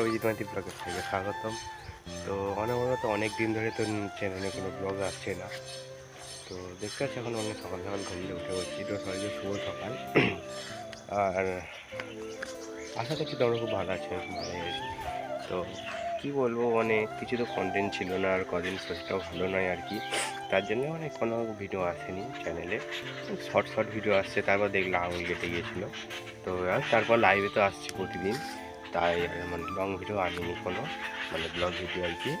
অভিজিৎ ব্লগের থেকে স্বাগতম। তো অনেক অনবরত অনেক দিন ধরে তো চ্যানেলে কোনো ব্লগ আসছে না। তো দেখতে পাচ্ছি এখন অনেক সকাল সকাল ঘুম থেকে উঠে বলছি তো সবাইকে শুভ সকাল। আর আশা করছি তোমরা খুব ভালো আছে মানে তো কি বলব মানে কিছু তো কন্টেন্ট ছিল না, আর কদিন শরীরটাও ভালো নয় আর কি। তার জন্য অনেক কোনো ভিডিও আসেনি চ্যানেলে শর্ট শর্ট ভিডিও আসছে, তারপর দেখলাম আঙুল কেটে গিয়েছিল। তো তারপর লাইভে তো আসছি প্রতিদিন। তাই মানে লং ভিডিও আনিনি কোনো মানে ব্লগ ভিডিও আর কি।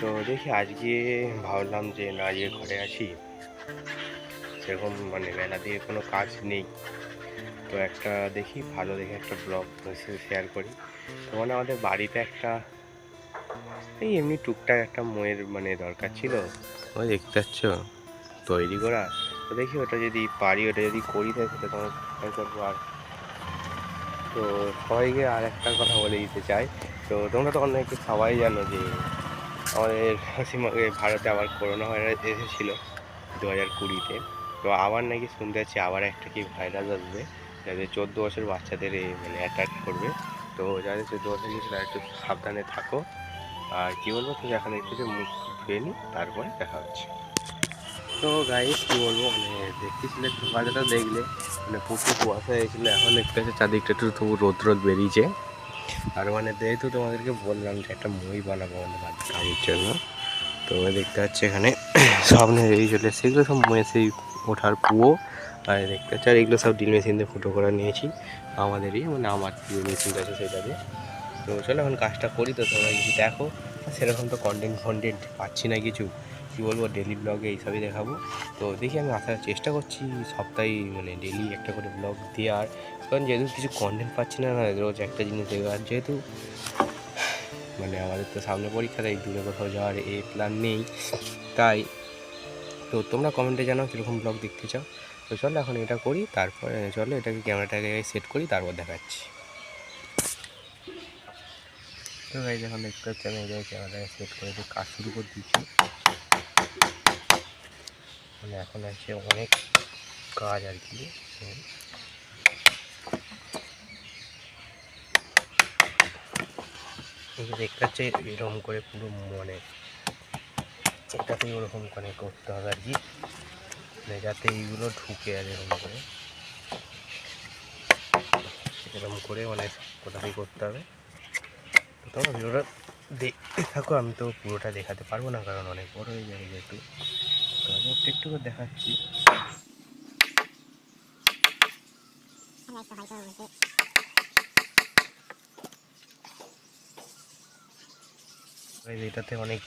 তো দেখি আজকে ভাবলাম যে না আজকে ঘরে আছি। সেরকম মানে বেলা দিয়ে কোনো কাজ নেই। তো একটা দেখি ভালো দেখে একটা ব্লগ শেয়ার করি। তো মানে আমাদের বাড়িতে একটা এই এমনি টুকটাক একটা ময়ের মানে দরকার ছিল। ওই দেখতে পাচ্ছ? তৈরি করা। তো দেখি ওটা যদি পারি ওটা যদি করি তাহলে তোমার করব আর তো সবাইকে আর একটা কথা বলে দিতে চাই। তো তোমরা তো অনেকে সবাই জানো যে আমাদের পশ্চিমবঙ্গে ভারতে আবার করোনা ভাইরাস এসেছিল দু হাজার কুড়িতে। তো আবার নাকি শুনতে পাচ্ছি আবার একটা কি ভাইরাস আসবে যাদের চোদ্দ বছর বাচ্চাদের মানে অ্যাটাক করবে। তো যাদের চোদ্দ বছর নিচে তারা একটু সাবধানে থাকো। আর কী বলব তুমি এখন একটু মুখ ধুয়ে নিই তারপরে দেখা হচ্ছে। তো গাইস কী বলব? মানে দেখতেছিলে সকালটা দেখলে। মানে প্রচুর কুয়াশা হয়েছিল, এখন একটু আছে, চারদিকটা একটু তবু রোদ রোদ বেরিয়েছে। আর মানে যেহেতু তোমাদেরকে বললাম যে একটা মই বানাবো মানে বাড়ির কাজের জন্য, তো দেখতে পাচ্ছি এখানে সামনে এই চলে এসছে। এগুলো সব মই সেই ওঠার পুয়ো আর দেখতে পাচ্ছি, আর এগুলো সব ড্রিল মেশিন দিয়ে ফুটো করে নিয়েছি। আমাদেরই মানে আমার যে মেশিনটা আছে সেটাতে। তো চলো, এখন কাজটা করি, তো তোমরা কিছু দেখো। সেরকম তো কন্টেন্ট ফন্টেন্ট পাচ্ছি না কিছু। কী বলব ডেলি ব্লগে এইসবই দেখাবো। তো দেখি আমি আসার চেষ্টা করছি, সপ্তাহে মানে ডেলি একটা করে ব্লগ দেওয়ার। কারণ যেহেতু কিছু কন্টেন্ট পাচ্ছি না রোজ একটা জিনিস দেবো। আর যেহেতু মানে আমাদের তো সামনে পরীক্ষা, তাই দূরে কোথাও যাওয়ার এ প্ল্যান নেই। তাই তো তোমরা কমেন্টে জানাও কীরকম ব্লগ দেখতে চাও। তো চলো এখন এটা করি, তারপরে চলো এটাকে ক্যামেরাটাকে সেট করি, তারপর দেখাচ্ছি। তো এখন দেখতে পাচ্ছি আমি এই ক্যামেরাটাকে সেট করে কাজ শুরু করে দিচ্ছি। মানে এখন আছে অনেক কাজ আর কি। এই দেখতে এরকম করে পুরো মানে এটাতেই ওরকম করে করতে হবে আর কি। মানে যাতে এইগুলো ঢুকে আর এরকম করে। এরকম করে মানে কোথায় করতে হবে। তো ভিডিওটা দেখতে থাকো, আমি তো পুরোটা দেখাতে পারব না, কারণ অনেক বড় হয়ে যাবে যেহেতু। একটু একটু করে দেখাচ্ছি। এটাতে অনেক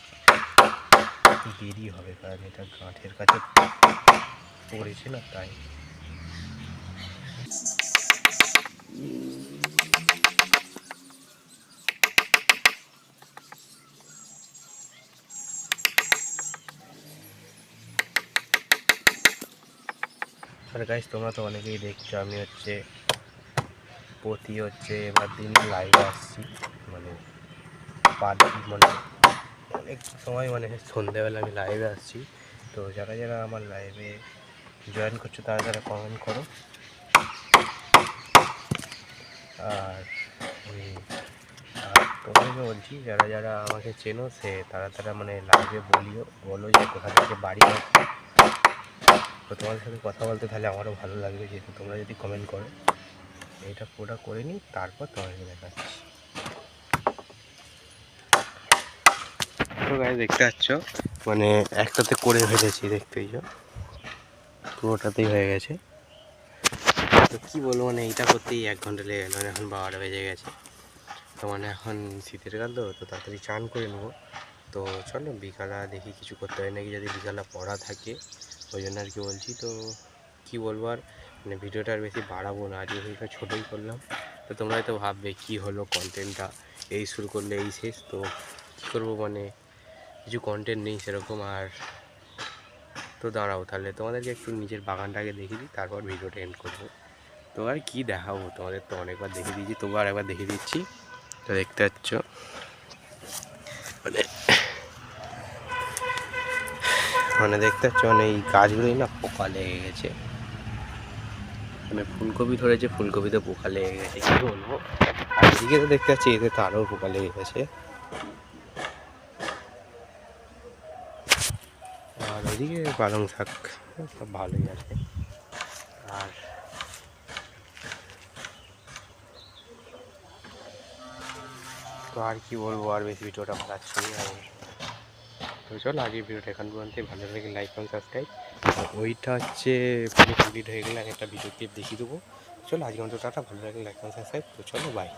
দেরি হবে, কারণ এটা গাঁঠের কাছে পড়েছে না, তাই। আর গাইস তোমরা তো অনেকেই দেখছ, আমি হচ্ছে, প্রতি হচ্ছে এবার দিন লাইভে আসছি। মানে পার মানে অনেক সময় মানে সন্ধ্যেবেলা আমি লাইভে আসছি। তো যারা যারা আমার লাইভে জয়েন করছ, তারা তারা কমেন্ট করো। আর আর বলছি, যারা যারা আমাকে চেনো, সে তারা তারা মানে লাইভে বলিও, বলো যে কোথা থেকে বাড়ি আসছে। তো তোমাদের সাথে কথা বলতে তাহলে আমারও ভালো লাগবে যেহেতু তোমরা যদি কমেন্ট করো। এটা পুরোটা করে নিই, তারপর তোমাদেরকে দেখাচ্ছি। তো দেখতে পাচ্ছ? মানে একটাতে করে ফেলেছি, দেখতেই যো পুরোটাতেই হয়ে গেছে। তো কী বলব মানে এইটা করতেই এক ঘণ্টা লেগে গেল মানে এখন বারোটা বেজে গেছে। তো মানে এখন শীতের কাল তো তো তাড়াতাড়ি চান করে নেব। তো চলো, বিকালা দেখি কিছু করতে হয় নাকি, যদি বিকালা পড়া থাকে। ওই জন্য আর কি বলছি, তো কী বলব আর? মানে ভিডিওটা আর বেশি বাড়াবো না, আজকে ভিডিওটা ছোটোই করলাম। তো তোমরা হয়তো ভাববে, কী হলো কন্টেন্টটা এই শুরু করলে এই শেষ, তো কী করব? মানে কিছু কন্টেন্ট নেই সেরকম আর তো দাঁড়াও, তাহলে তোমাদেরকে একটু নিজের বাগানটাকে দেখিয়ে দিই, তারপর ভিডিওটা এন্ড করব। তো আর কী দেখাবো? তোমাদের তো অনেকবার দেখিয়ে দিয়েছি তবু আর একবার দেখিয়ে দিচ্ছি। তো দেখতে পাচ্ছ মানে মানে দেখতে পাচ্ছ মানে এই গাছগুলোই না পোকা লেগে গেছে। মানে ফুলকপি ধরেছে ফুলকপিতে পোকা লেগে গেছে কী বলব? আর এদিকে তো দেখতে পাচ্ছি এতে তো আরও পোকা লেগে গেছে। আর এদিকে পালং শাক সব ভালোই আছে। আর তো আর কি বলব আর বেশি ভিডিওটা না। আর তো চলো আজকে ভিডিওটা এখন পর্যন্ত। ভালো লাগে লাইক এবং সাবস্ক্রাইব ওইটা হচ্ছে পুরো কমপ্লিট হয়ে গেলে আমি একটা ভিডিও ক্লিপ দেখিয়ে দেবো। চলো আজকে অন্তত টাটা, ভালো লাগে লাইক এবং সাবস্ক্রাইব তো চলো বাই